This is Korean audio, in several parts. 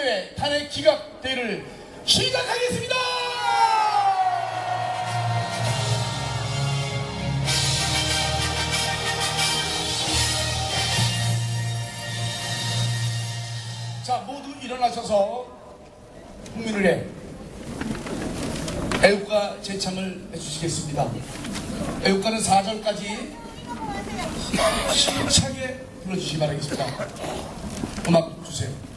국민대회 탄핵 기각대회를 시작하겠습니다. 자, 모두 일어나셔서 국민을 해 애국가 제창을 해주시겠습니다. 애국가는 4절까지 힘차게 불러주시기 바라겠습니다. 음악 주세요.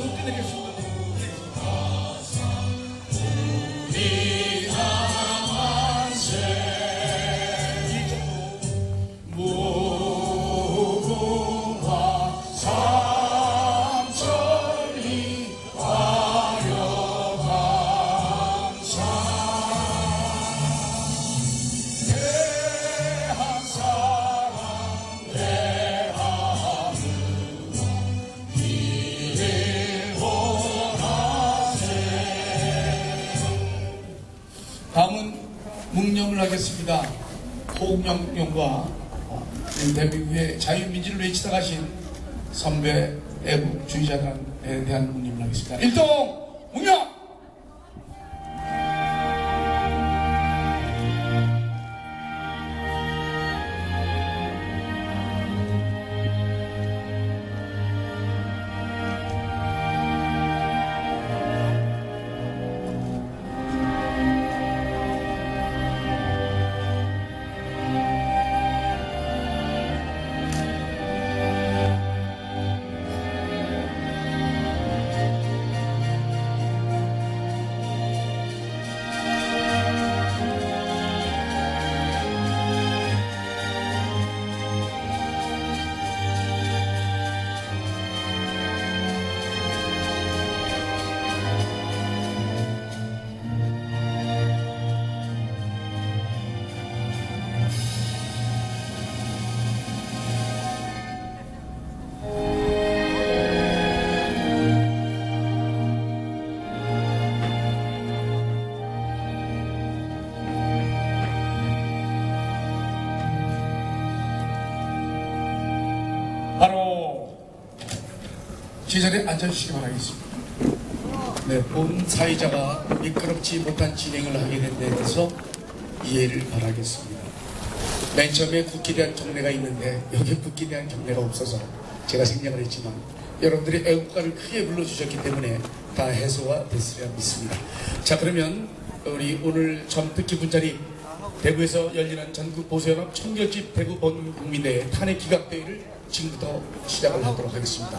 하나님 다음은 묵념을 하겠습니다. 호국영령과 대한민국의 자유민주를 외치다 가신 선배 애국주의자들에 대한 묵념을 하겠습니다. 일동 묵념! 제자리에 앉아주시기 바라겠습니다. 네, 본 사회자가 미끄럽지 못한 진행을 하게 된 데 대해서 이해를 바라겠습니다. 맨 처음에 국기에 대한 경례가 있는데 여기 국기에 대한 경례가 없어서 제가 생략을 했지만 여러분들이 애국가를 크게 불러주셨기 때문에 다 해소가 됐으리라 믿습니다. 자 그러면 우리 오늘 점 특기 분자리 대구에서 열리는 전국 보수연합 청결집 대구 본국민대회 탄핵 기각대회를 지금부터 시작을 하도록 하겠습니다.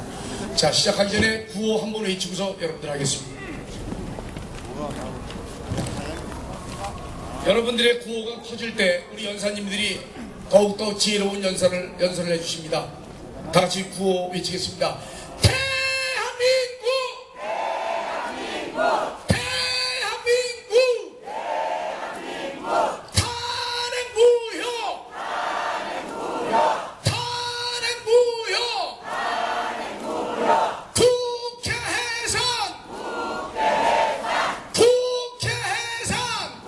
자 시작하기 전에 구호 한 번 외치고서 여러분들 하겠습니다. 여러분들의 구호가 커질 때 우리 연사님들이 더욱더 지혜로운 연설을 연설을 해주십니다. 다 같이 구호 외치겠습니다. 대한민국! 대한민국! 탄핵 무효! 탄핵 무효! 국회 해산! 국회 해산!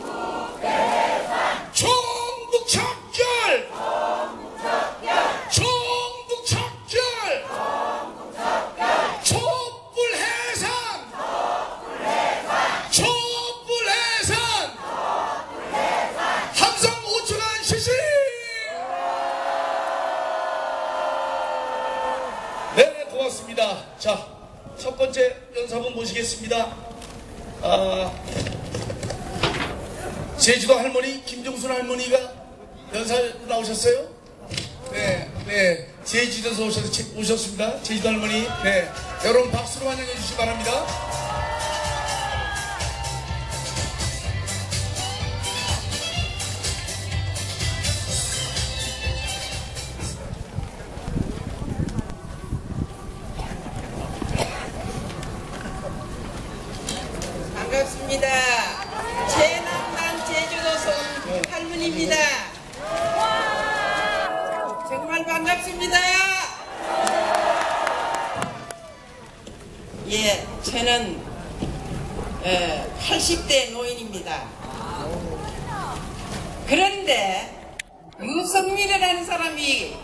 모시겠습니다. 아, 제주도 할머니 김종순 할머니가 연사 나오셨어요? 네, 네. 제주도에서 오셔, 할머니. 네. 여러분 박수로 환영해 주시기 바랍니다. 그런데 유성민이라는 사람이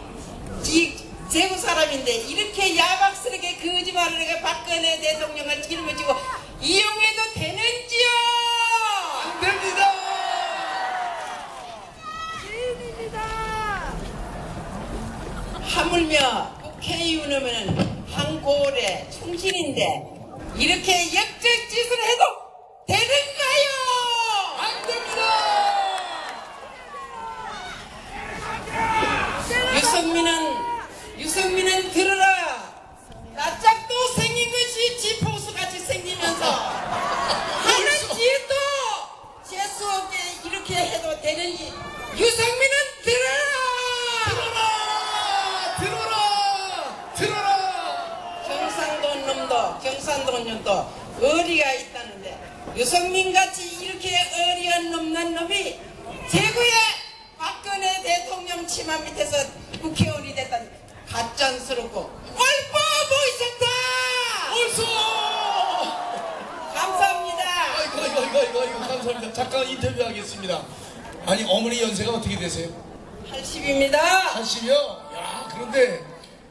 이 제국 사람인데 이렇게 야박스럽게 거짓말을 해가 박근혜 대통령을 짊어지고 이용해도 되는지요? 안 됩니다! 하물며 국회의원이면 한 고을의 충신인데 이렇게 역적 짓을 해도 되는가요? 안 됩니다! 유성민은 유성민은 들어라 낯짝도 생긴 것이 지포수 같이 생기면서 하는 짓도 재수 없게 이렇게 해도 되는지 유성민은 들어라 들어라! 들어라! 경상도 놈도 경상도 놈도 어리가 있다는데 유성민 같이 이렇게 어리한 놈난 놈이 대구의 박근혜 대통령 치마 밑에서 국회의원이 됐다니 가짠스럽고 꼴보 보이셨다 옳소! 감사합니다 아이고, 아이고, 아이고, 아이고, 아이고, 감사합니다. 잠깐 인터뷰하겠습니다. 아니, 어머니 연세가 어떻게 되세요? 80입니다 80이요? 야, 그런데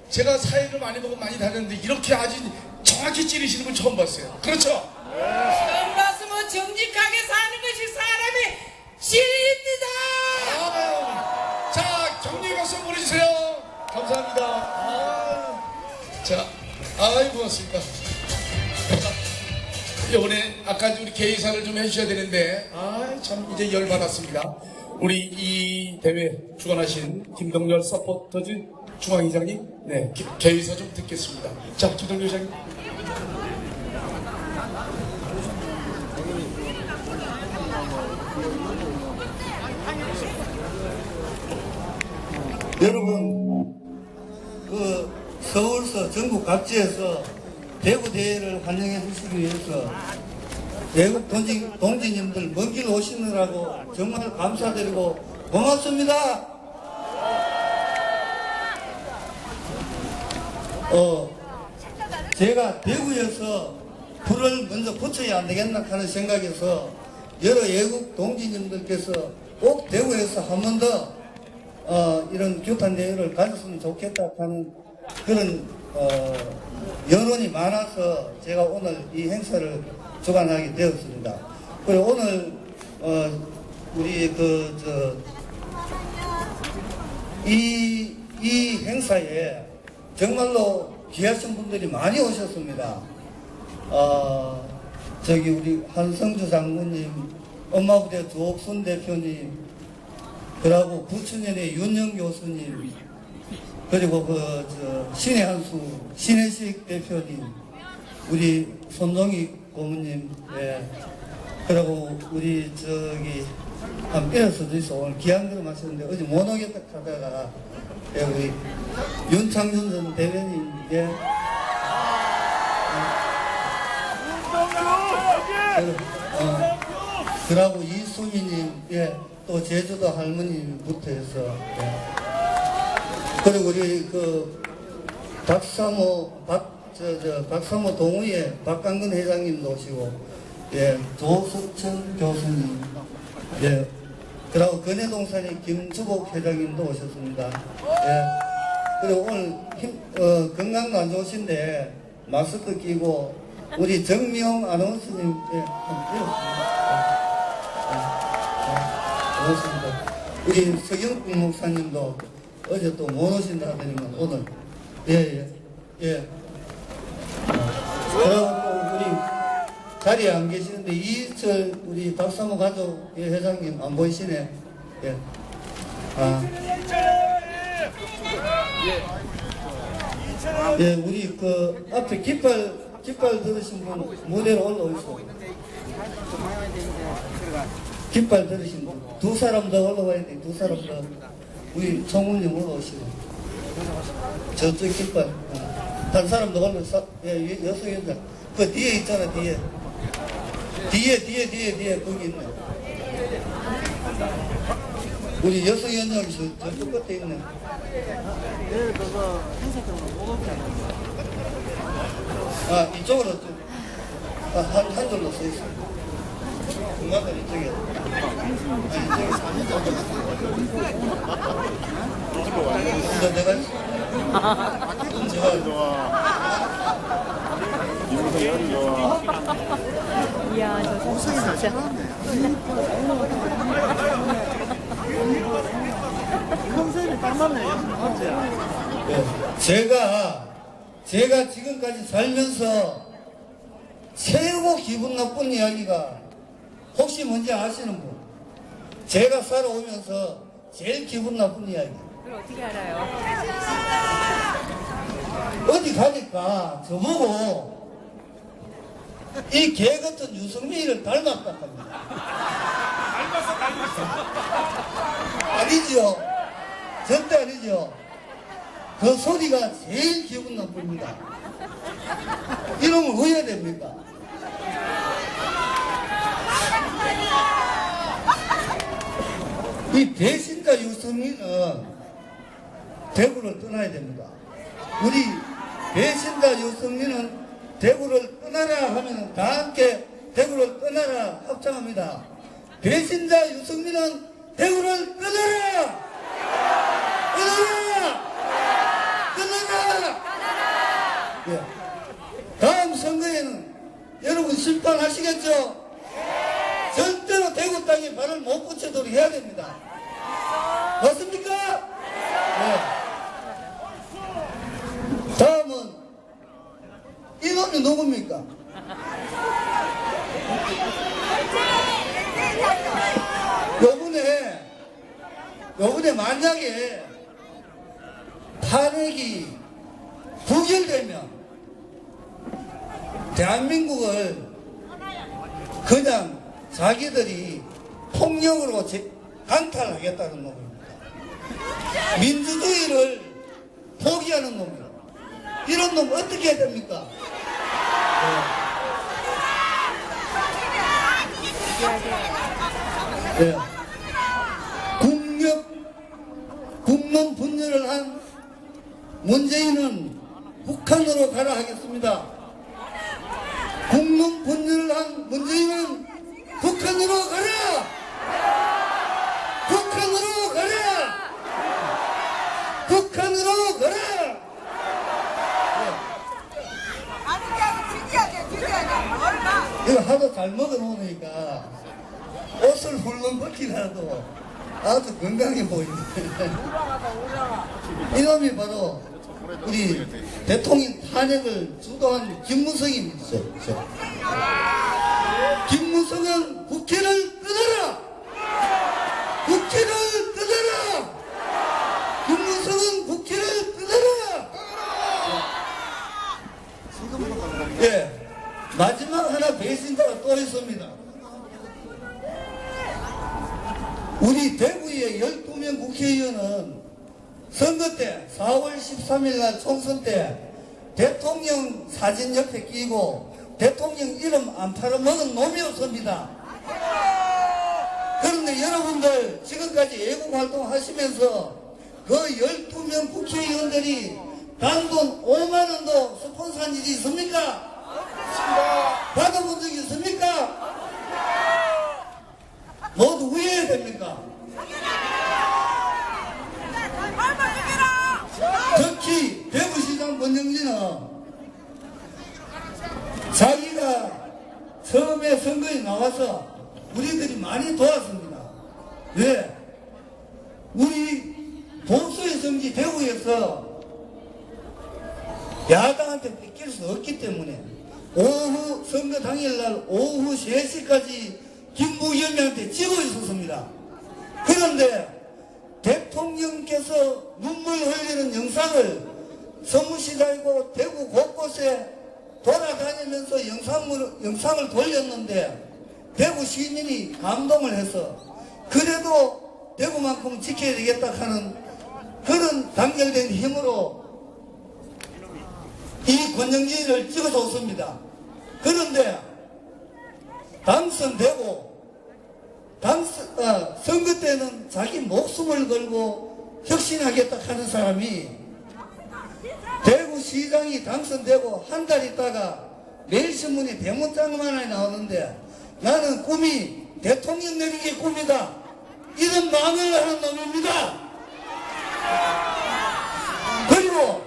제가 사회를 많이 보고 많이 다녔는데 이렇게 아주 정확히 찌르시는 분 처음 봤어요. 그렇죠? 처음 봤으면 정직하게 사는 것이 사람의 진리입니다 아유, 자, 격려의 박수 보내주세요. 감사합니다. 아유, 자, 아이, 고맙습니다. 이번에 아까 우리 개의사를 좀 해주셔야 되는데, 아, 참 이제 열 받았습니다. 우리 이 대회 주관하신 김동열 서포터즈 중앙회장님, 네, 기- 개의사 좀 듣겠습니다. 자, 김동열 회장님. 여러분, 그 서울서 전국 각지에서 대구 대회를 환영해 주시기 위해서 외국 동지, 동지님들 먼 길 오시느라고 정말 감사드리고 고맙습니다. 어, 제가 대구에서 불을 먼저 붙여야 안 되겠나 하는 생각에서 여러 외국 동지님들께서 꼭 대구에서 한 번 더 어, 이런 규탄 대회를 가졌으면 좋겠다 하는 그런 어, 여론이 많아서 제가 오늘 이 행사를 주관하게 되었습니다. 그리고 오늘 어, 우리 그저 이, 이 행사에 정말로 귀하신 분들이 많이 오셨습니다. 어, 저기 우리 한성주 장모님, 엄마부대 조옥순 대표님, 그리고 부천연의 윤영 교수님, 그리고 그, 저, 신의 한수, 신혜식 대표님, 우리 손동희 고모님, 예. 그리고 우리 저기, 한 뼈에서도 있어. 오늘 귀한 그릇 마셨는데 어제 못 오겠다 하다가, 예, 우리 윤창준 전 대변인, 예. 그, 어, 그러고 이수미님, 예, 또 제주도 할머니부터 해서, 예. 그리고 우리 그 박사모, 박, 저, 저, 박사모 동우의 박강근 회장님 도 오시고, 예, 조석천 교수님, 예, 그리고 근해동산의 김주복 회장님도 오셨습니다. 예. 그리고 오늘 힘, 어, 건강도 안 좋으신데 마스크 끼고 우리 정미용 아나운서님 예, 한번 배웠습니다. 예, 예, 고맙습니다. 우리 서경국 목사님도 어제 또 못 오신다 하더니만 오늘 예예 예. 예. 그리고 또 우리 자리에 안 계시는데 이철 우리 박사모 가족 예, 회장님 안 보이시네. 예. 아. 예, 우리 그 앞에 깃발 깃발 들으신 분 무대로 올라오시고. 깃발 들으신 분 두 사람 더 올라와야 돼. 두 사람 더. 우리 청훈님 올라오시고. 저쪽 깃발. 어. 한 사람 더 올라서 예, 여- 여성 여자. 그 뒤에 있잖아 뒤에. 뒤에 뒤에 뒤에 뒤에 거기 있네. 우리 여성 연장이 저, 저쪽 끝에 있네. 아 이쪽으로 좀 아, 한, 한 줄로 서 있어. 중간들 이쪽에. 아, 이쪽에. 예, 제가 제가 지금까지 살면서 최고 기분 나쁜 이야기가 혹시 뭔지 아시는 분? 제가 살아오면서 제일 기분 나쁜 이야기. 그걸 어떻게 알아요? 어디 가니까 저보고 이 개 같은 유승민이를 닮았다 합니다. 닮았어, 닮았어. 아니죠. 절대 아니죠. 그 소리가 제일 기분 나쁩니다. 이러면 왜 해야 됩니까? 이 배신자 유승민은 대구를 떠나야 됩니다. 우리 배신자 유승민은 대구를 떠나라 하면 다 함께 대구를 떠나라 합창합니다. 배신자 유승민은 대구를 떠나라! 떠나라! 떠나라! 예. 다음 선거에는 여러분 심판하시겠죠? 절대로 대구 땅에 발을 못 붙이도록 해야 됩니다. 맞습니까? 네. 다음은 이놈이 누굽니까? 요번에 요번에 만약에 탄핵이 부결되면 대한민국을 그냥 자기들이 폭력으로 제- 강탈하겠다는 놈입니다. 민주주의를 포기하는 놈이라. 이런 놈 어떻게 해야 됩니까? 네. 네. 국력, 국론 분열을 한 문재인은 북한으로 가라 하겠습니다. 국론 분열을 한 문재인은 북한으로 가라! 북한으로 가라! 북한으로 가라! 이거 하도 잘 먹어놓으니까 옷을 훌렁 벗기라도 아주 건강해 보이네. 이놈이 바로 우리 대통령 탄핵을 주도한 김무성입니다. 김무성은 국회를 끊어라! 국회를 끊어라! 김무성은 국회를 끊어라! 예. 마지막 하나 배신자가 또 있습니다. 우리 대구의 12명 국회의원은 선거 때 4월 13일 날 총선 때 대통령 사진 옆에 끼고 대통령 이름 안 팔아먹은 놈이 없습니다. 그런데 여러분들 지금까지 애국 활동 하시면서 그 12명 국회의원들이 단돈 5만원도 스폰서한 일이 있습니까? 받아본 적이 있습니까? 모두 후회해야 됩니까? 특히 대구시장 권영진은 자기가 처음에 선거에 나와서 우리들이 많이 도왔습니다. 왜? 우리 보수의 성지 대구에서 야당한테 뺏길 수 없기 때문에 오후 선거 당일날 오후 3시까지 김부겸이한테 찍어 있었습니다. 그런데 대통령께서 눈물 흘리는 영상을 서무시장이고 대구 곳곳에 돌아다니면서 영상을, 영상을 돌렸는데 대구 시민이 감동을 해서 그래도 대구만큼 지켜야 되겠다 하는 그런 단결된 힘으로 이 권영진을 찍어줬습니다. 그런데 당선되고 당선, 어, 선거 때는 자기 목숨을 걸고 혁신하겠다 하는 사람이 대구시장이 당선되고 한 달 있다가 매일신문에 대문장만에 나오는데 나는 꿈이 대통령 게 꿈이다. 이런 망을 하는 놈입니다. 그리고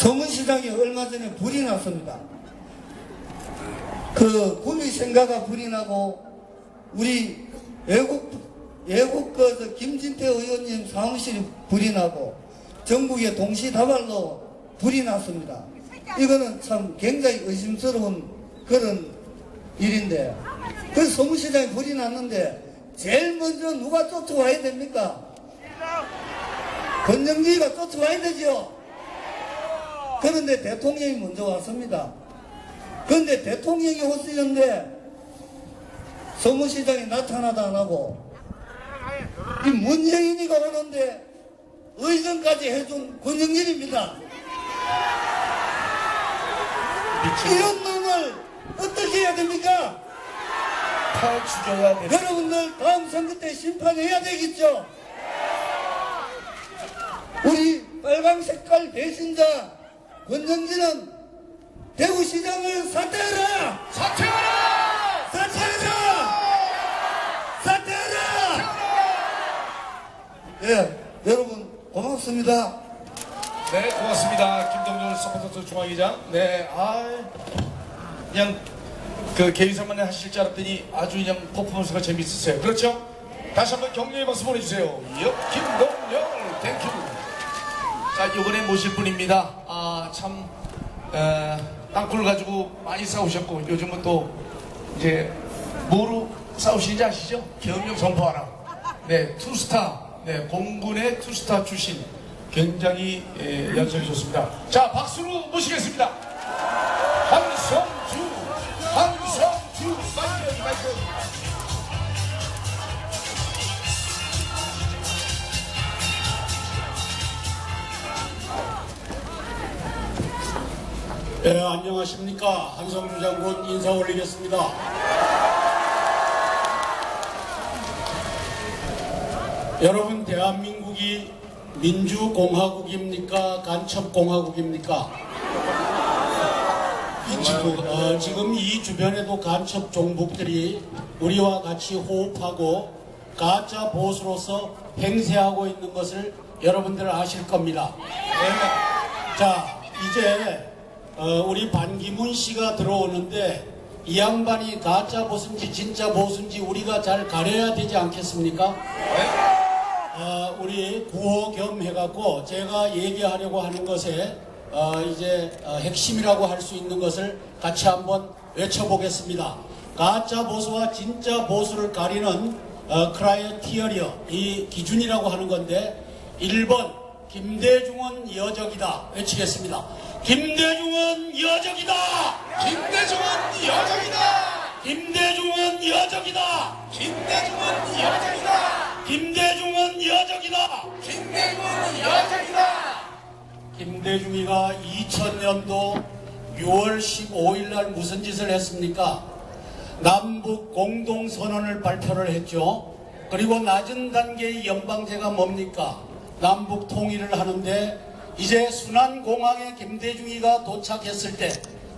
서문 시장이 얼마 전에 불이 났습니다. 그 구미 생가가 불이 나고 우리 외국 외국 그저 김진태 의원님 사무실이 불이 나고 전국에 동시다발로 불이 났습니다. 이거는 참 굉장히 의심스러운 그런 일인데 그 서무시장에 불이 났는데 제일 먼저 누가 쫓아와야 됩니까? 권영기가 쫓아와야 되죠. 그런데 대통령이 먼저 왔습니다. 그런데 대통령이 오시는데 서무시장이 나타나도 안 하고 이 문재인이가 오는데 의전까지 해준 권영일입니다. 이런 놈을 어떻게 해야 됩니까? 여러분들 다음 선거 때 심판해야 되겠죠? 우리 빨강 색깔 배신자 권정진은 대구시장을 사퇴하라! 사퇴하라! 사퇴하라! 사퇴하라! 예, 여러분 고맙습니다. 네, 고맙습니다. 김동준 서포터 중앙회장. 네, 아, 그냥 그 개인사만 하실 줄 알았더니 아주 그냥 퍼포먼스가 재밌으세요. 그렇죠? 다시 한번 격려의 박수 보내주세요. 여, 김동열, 땡큐. 자, 이번에 모실 분입니다. 아, 참, 에, 땅굴 가지고 많이 싸우셨고, 요즘은 또, 이제, 뭐로 싸우시는지 아시죠? 계엄령 선포하라. 네, 투스타, 네, 공군의 투스타 출신. 굉장히 예, 연설이 좋습니다. 자, 박수로 모시겠습니다. 예, 안녕하십니까. 한성주 장군 인사 올리겠습니다. 여러분, 대한민국이 민주공화국입니까? 간첩공화국입니까? 어, 지금 이 주변에도 간첩 종북들이 우리와 같이 호흡하고 가짜 보수로서 행세하고 있는 것을 여러분들 아실 겁니다. 네. 자, 이제 어, 우리 반기문 씨가 들어오는데 이 양반이 가짜 보수인지 진짜 보수인지 우리가 잘 가려야 되지 않겠습니까? 어, 우리 구호 겸 해갖고 제가 얘기하려고 하는 것에 어, 이제 어, 핵심이라고 할 수 있는 것을 같이 한번 외쳐보겠습니다. 가짜 보수와 진짜 보수를 가리는 어, 크라이티어리어 이 기준이라고 하는 건데 1번 김대중은 여적이다 외치겠습니다. 김대중은 여적이다. 김대중은 여정이다! 김대중은 여적이다. 김대중은 여정이다! 김대중은 여적이다. 김대중은 여정이다! 김대중이가 2000년도 6월 15일 날 무슨 짓을 했습니까? 남북 공동선언을 발표를 했죠. 그리고 낮은 단계의 연방제가 뭡니까? 남북 통일을 하는데 이제 순환공항에 김대중이가 도착했을 때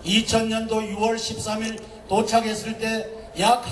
2000년도 6월 13일 도착했을 때약